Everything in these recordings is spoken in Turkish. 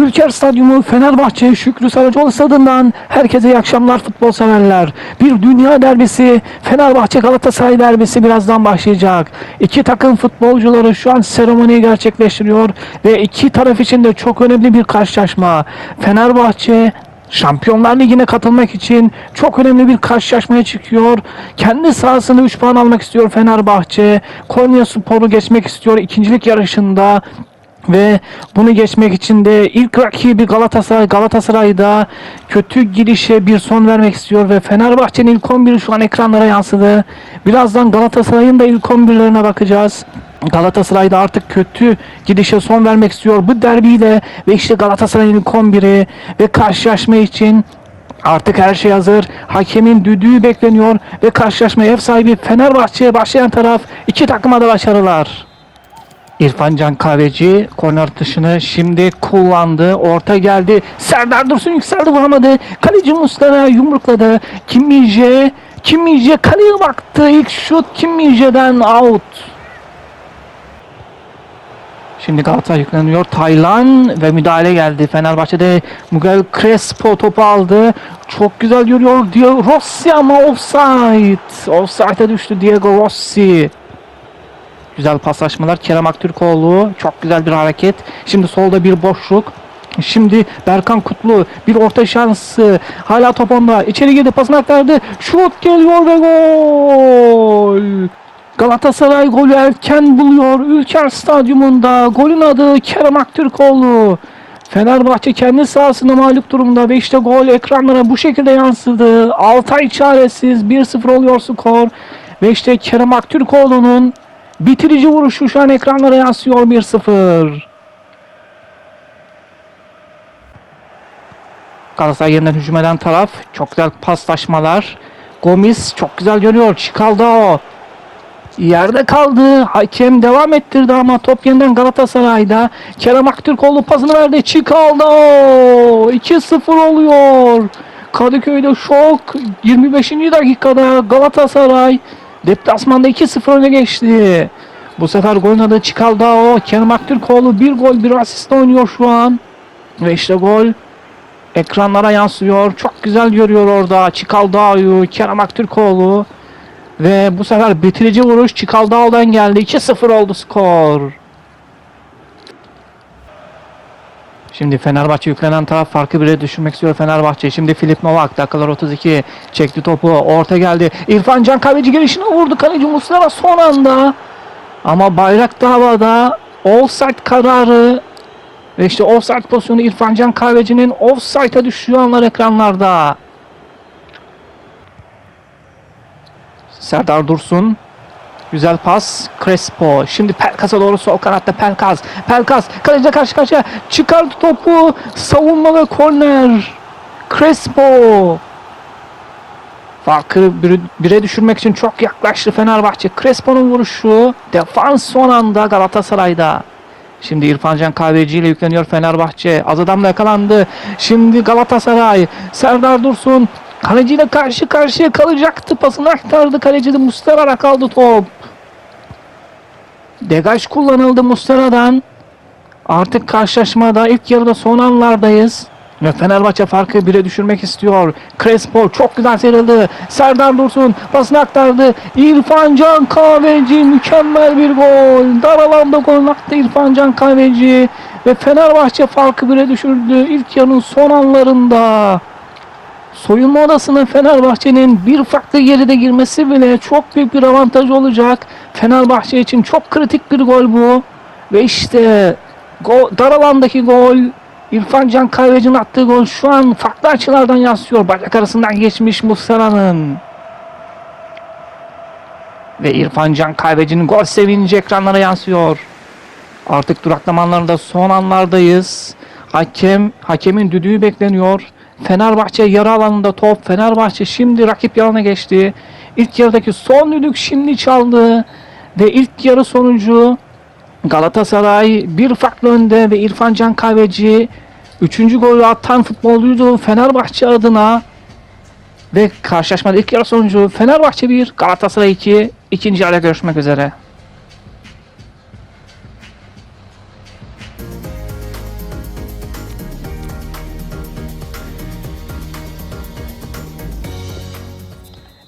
Ülker Stadyumu Fenerbahçe Şükrü Saracoğlu stadından herkese iyi akşamlar futbol severler. Bir dünya derbisi Fenerbahçe Galatasaray derbisi birazdan başlayacak. İki takım futbolcuları şu an seremoniyi gerçekleştiriyor ve iki taraf için de çok önemli bir karşılaşma. Fenerbahçe Şampiyonlar Ligi'ne katılmak için çok önemli bir karşılaşmaya çıkıyor. Kendi sahasında 3 puan almak istiyor Fenerbahçe. Konya Spor'u geçmek istiyor ikincilik yarışında. Ve bunu geçmek için de ilk rakibi Galatasaray Galatasaray'da kötü girişe bir son vermek istiyor ve Fenerbahçe'nin ilk 11'i şu an ekranlara yansıdı. Birazdan Galatasaray'ın da ilk 11'lerine bakacağız. Galatasaray da artık kötü gidişe son vermek istiyor bu derbiyle ve işte Galatasaray'ın ilk 11'i ve karşılaşma için Artık her şey hazır. Hakemin düdüğü bekleniyor ve karşılaşma ev sahibi Fenerbahçe'ye başlayan taraf iki takıma da başarılar. İrfan Can Kahveci korner atışını şimdi kullandı. Orta geldi. Serdar Dursun yükseldi vuramadı. Kaleci Muslera yumrukladı. Kim Minje Kim Minje kaleye baktı. İlk şut Kim Minje'den out. Şimdi Galatasaray yükleniyor. Taylan ve müdahale geldi. Fenerbahçe'de Miguel Crespo topu aldı. Çok güzel yürüyor. Diego Rossi ama offside. Offside'e düştü Diego Rossi. Güzel paslaşmalar. Kerem Aktürkoğlu çok güzel bir hareket. Şimdi solda bir boşluk. Şimdi Berkan Kutlu bir orta şansı. Hala top onda. İçeri girdi pasını aktardı. Şut geliyor ve gol. Galatasaray golü erken buluyor. Ülker Stadyumunda golün adı Kerem Aktürkoğlu. Fenerbahçe kendi sahasında mağlup durumda ve işte gol ekranlara bu şekilde yansıdı. Altay çaresiz 1-0 oluyor skor. Ve işte Kerem Aktürkoğlu'nun bitirici vuruşu şu an ekranlara yansıyor 1-0. Galatasaray yeniden hücum eden taraf. Çok güzel paslaşmalar. Gomis çok güzel görüyor. Çikaldao. Yerde kaldı. Hakem devam ettirdi ama top yeniden Galatasaray'da. Kerem Aktürkoğlu pasını verdi. Çikaldao. 2-0 oluyor. Kadıköy'de şok. 25. dakikada Galatasaray deplasmanda 2-0 öne geçti. Bu sefer golün adı Çikaldao. Kerem Aktürkoğlu bir gol bir asist oynuyor şu an. Ve işte gol ekranlara yansıyor. Çok güzel görüyor orada Çikaldao'yu, Kerem Aktürkoğlu. Ve bu sefer bitirici vuruş Çikaldao'dan geldi. 2-0 oldu skor. Şimdi Fenerbahçe yüklenen taraf farkı bire düşürmek istiyor Fenerbahçe. Şimdi Filip Novak dakikalar 32 çekti topu. Orta geldi. İrfan Can Kahveci girişine vurdu. Kaleci Muslera son anda. Ama bayrak da. Offside kararı ve işte offside pozisyonu İrfan Can Kahveci'nin offside'a düşüyor anlar ekranlarda. Serdar Dursun. Güzel pas. Crespo. Şimdi Pelkas'a doğru sol kanatta Pelkas. Pelkas kaleciyle karşı karşıya çıkardı topu. Savunma ve korner. Crespo. Farkı bire, düşürmek için çok yaklaştı Fenerbahçe. Crespo'nun vuruşu. Defans son anda Galatasaray'da. Şimdi İrfan Can Kahveci ile yükleniyor Fenerbahçe. Az adamla yakalandı. Şimdi Galatasaray. Serdar Dursun kaleciyle karşı karşıya kalacaktı. Pasını aktardı. Kaleci de Muslera'ya kaldı top. Degaj kullanıldı Muslera'dan. Artık karşılaşmada ilk yarıda son anlardayız. Ve Fenerbahçe farkı bire düşürmek istiyor. Crespo çok güzel serildi. Serdar Dursun pasını aktardı. İrfan Can Kahveci mükemmel bir gol. Dar alanda gol attı İrfan Can Kahveci. Ve Fenerbahçe farkı bire düşürdü. İlk yarının son anlarında. Soyunma odasına Fenerbahçe'nin bir farklı geride girmesi bile çok büyük bir avantaj olacak. Fenerbahçe için çok kritik bir gol bu. Ve işte gol, dar alandaki gol İrfan Can Kahveci'nin attığı gol şu an farklı açılardan yansıyor. Bacak arasından geçmiş Muslera'nın. Ve İrfan Can Kahveci'nin gol sevinci ekranlara yansıyor. Artık duraklamalarında son anlardayız. Hakem, hakemin düdüğü bekleniyor. Fenerbahçe yarı alanında top. Fenerbahçe şimdi rakip yarına geçti. İlk yarıdaki son düdük şimdi çaldı. Ve ilk yarı sonucu Galatasaray bir farklı önde ve İrfan Can Kahveci 3. golü atan futbolcuydu Fenerbahçe adına ve karşılaşmada ilk yarı sonucu Fenerbahçe 1 Galatasaray 2 ikinci yarıda görüşmek üzere.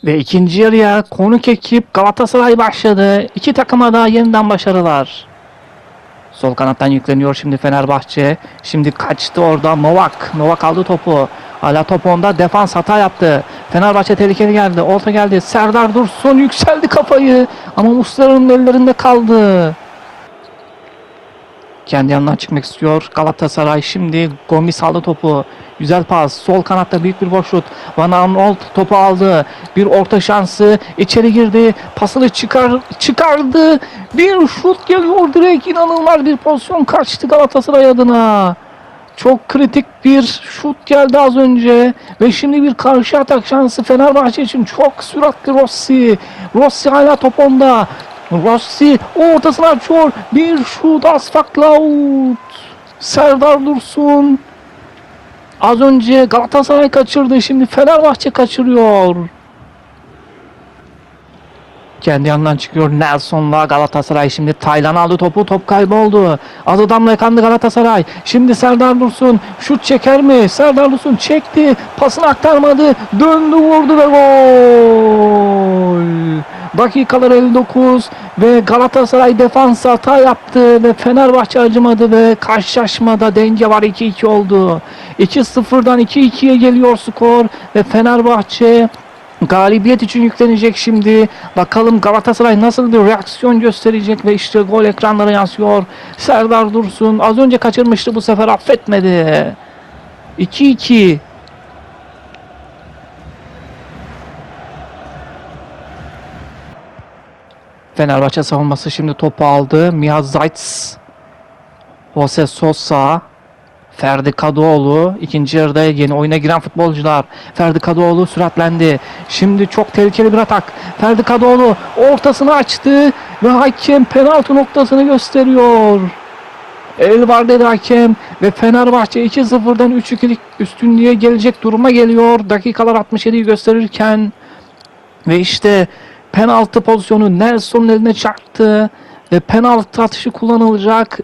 Ve ikinci yarıya konuk ekip Galatasaray başladı. İki takıma da yeniden başarılar. Sol kanattan yükleniyor şimdi Fenerbahçe. Şimdi kaçtı orada Novak. Novak aldı topu. Hala top onda defans hata yaptı. Fenerbahçe tehlikeli geldi. Orta geldi. Serdar Dursun yükseldi kafayı. Ama Muslera'nın ellerinde kaldı. Kendi yanından çıkmak istiyor. Galatasaray şimdi Gomis aldı topu. Güzel pas. Sol kanatta büyük bir boşluk. Van Aanholt topu aldı. Bir orta şansı. içeri girdi. Pasını çıkar çıkardı. Bir şut geliyor direkt. inanılmaz bir pozisyon kaçtı Galatasaray adına. Çok kritik bir şut geldi az önce. Ve şimdi bir karşı atak şansı Fenerbahçe için. Çok süratli Rossi. Rossi hala top onda. Rossi ortasına açıyor. Bir şut asfakla out. Serdar Dursun. Az önce Galatasaray kaçırdı. Şimdi Fenerbahçe kaçırıyor. Kendi yanından çıkıyor Nelson'la Galatasaray. Şimdi Taylan aldı topu. Top kayboldu. Az adamla yakandı Galatasaray. Şimdi Serdar Dursun şut çeker mi? Serdar Dursun çekti. Pasını aktarmadı. Döndü vurdu ve gol. Dakikalar 59 ve Galatasaray defans hata yaptı ve Fenerbahçe acımadı ve karşılaşmada denge var 2-2 oldu. 2-0'dan 2-2'ye geliyor skor ve Fenerbahçe galibiyet için yüklenecek şimdi. Bakalım Galatasaray nasıl bir reaksiyon gösterecek ve işte gol ekranlara yansıyor. Serdar Dursun az önce kaçırmıştı bu sefer affetmedi. 2-2 Fenerbahçe savunması şimdi topu aldı. Mia Zayt's, Jose Sosa, Ferdi Kadıoğlu ikinci yarıda yeni oyuna giren futbolcular. Ferdi Kadıoğlu süratlendi. Şimdi çok tehlikeli bir atak. Ferdi Kadıoğlu ortasını açtı ve hakem penaltı noktasını gösteriyor. El var dedi hakem ve Fenerbahçe 2-0'dan 3-2'lik üstünlüğe gelecek duruma geliyor. Dakikalar 67'yi gösterirken ve işte penaltı pozisyonu Nelson'un eline çarptı ve penaltı atışı kullanılacak.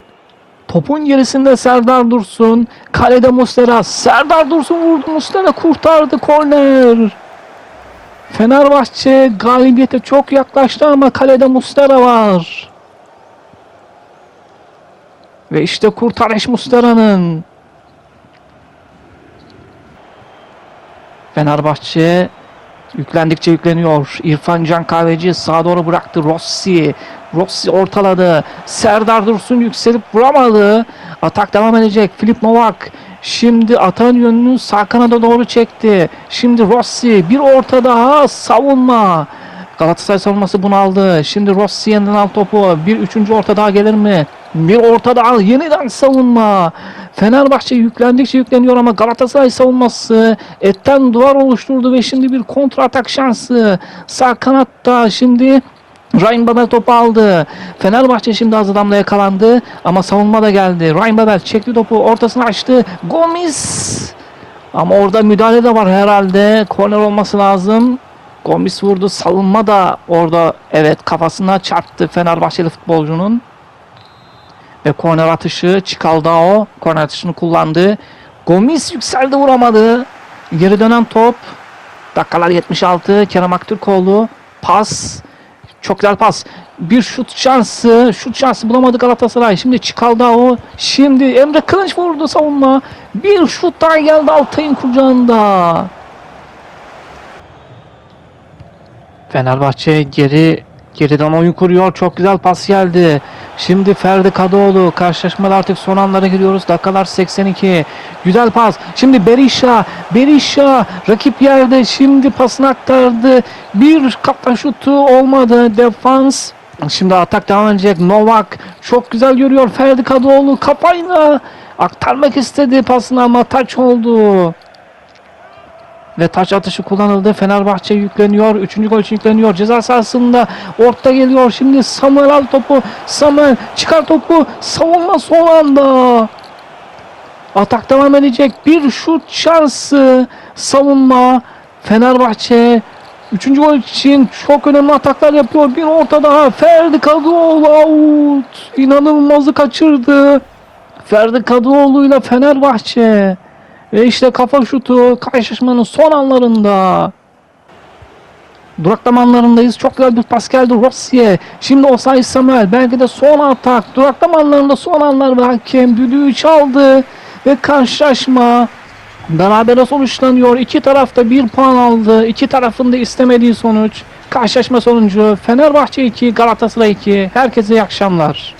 Topun gerisinde Serdar Dursun, kalede Muslera. Serdar Dursun vurdu, Muslera kurtardı korner. Fenerbahçe galibiyete çok yaklaştı ama kalede Muslera var. Ve işte kurtarış Muslera'nın. Fenerbahçe Yüklendikçe yükleniyor. İrfan Can Kahveci sağa doğru bıraktı. Rossi. Rossi ortaladı. Serdar Dursun yükselip vuramadı. Atak devam edecek. Filip Novak. Şimdi atan yönünü sağ kanada doğru çekti. Şimdi Rossi. Bir orta daha savunma. Galatasaray savunması bunu aldı. Şimdi Rossi yeniden al topu. Bir üçüncü orta daha gelir mi? Bir orta daha yeniden savunma. Fenerbahçe yüklendikçe yükleniyor ama Galatasaray savunması etten duvar oluşturdu ve şimdi bir kontra atak şansı. Sağ kanatta şimdi Ryan Babel topu aldı. Fenerbahçe şimdi az adamla yakalandı ama savunma da geldi. Ryan Babel çekti topu ortasını açtı. Gomis ama orada müdahale de var herhalde. Korner olması lazım. Gomis vurdu. Savunma da orada evet kafasına çarptı Fenerbahçeli futbolcunun. Ve korner atışı Çikaldao korner atışını kullandı. Gomis yükseldi vuramadı. Geri dönen top. Dakikalar 76. Kerem Aktürkoğlu. Pas. Çok güzel pas. Bir şut şansı. Şut şansı bulamadı Galatasaray. Şimdi Çikaldao. Şimdi Emre Kılıç vurdu savunma. Bir şut daha geldi Altay'ın kucağında. Fenerbahçe geri geriden oyun kuruyor. Çok güzel pas geldi. Şimdi Ferdi Kadıoğlu karşılaşmada artık son anlara giriyoruz. Dakikalar 82. Güzel pas. Şimdi Berisha. Berisha rakip yerde şimdi pasını aktardı. Bir kafa şutu olmadı. Defans. Şimdi atak devam edecek. Novak çok güzel görüyor. Ferdi Kadıoğlu kafayla aktarmak istedi pasını ama taç oldu. Ve taç atışı kullanıldı. Fenerbahçe yükleniyor. Üçüncü gol için yükleniyor. Ceza sahasında orta geliyor. Şimdi Samuel al topu. Samuel çıkar topu. Savunma son anda. Atak devam edecek. Bir şut şansı. Savunma. Fenerbahçe Üçüncü gol için çok önemli ataklar yapıyor. Bir orta daha. Ferdi Kadıoğlu out. İnanılmazı kaçırdı. Ferdi Kadıoğlu ile Fenerbahçe. Ve işte kafa şutu karşılaşmanın son anlarında. Duraklama anlarındayız. Çok güzel bir pas geldi Rossi'ye. Şimdi Osay Samuel. Belki de son atak. Duraklama anlarında son anlar ve hakem düdüğü çaldı. Ve karşılaşma berabere sonuçlanıyor. İki tarafta bir puan aldı. İki tarafın da istemediği sonuç. Karşılaşma sonucu Fenerbahçe 2, Galatasaray 2. Herkese iyi akşamlar.